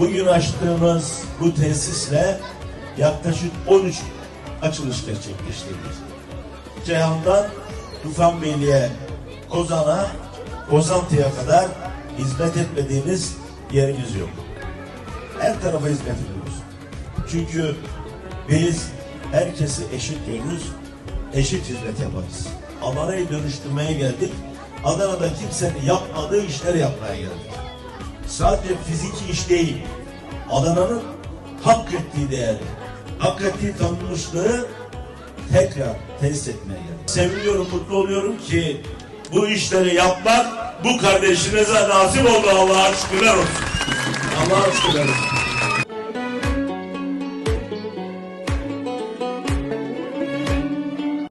bugün açtığımız bu tesisle yaklaşık 13 açılış gerçekleştirdik. Ceyhan'dan Tufanbeyli'ye, Kozan'a, Kozantı'ya kadar hizmet etmediğimiz yerimiz yok. Her tarafa hizmet ediyoruz. Çünkü biz herkesi eşit görürüz, eşit hizmet yaparız. Adana'yı dönüştürmeye geldik. Adana'da kimsenin yapmadığı işleri yapmaya geldik. Sadece fiziki iş değil, Adana'nın hak ettiği değeri, hak ettiği tanınmışlığı tekrar tesis etmeye geldik. Seviniyorum, mutlu oluyorum ki bu işleri yapmak bu kardeşinize nasip oldu Allah'a şükürler olsun. Allah'a şükürler olsun.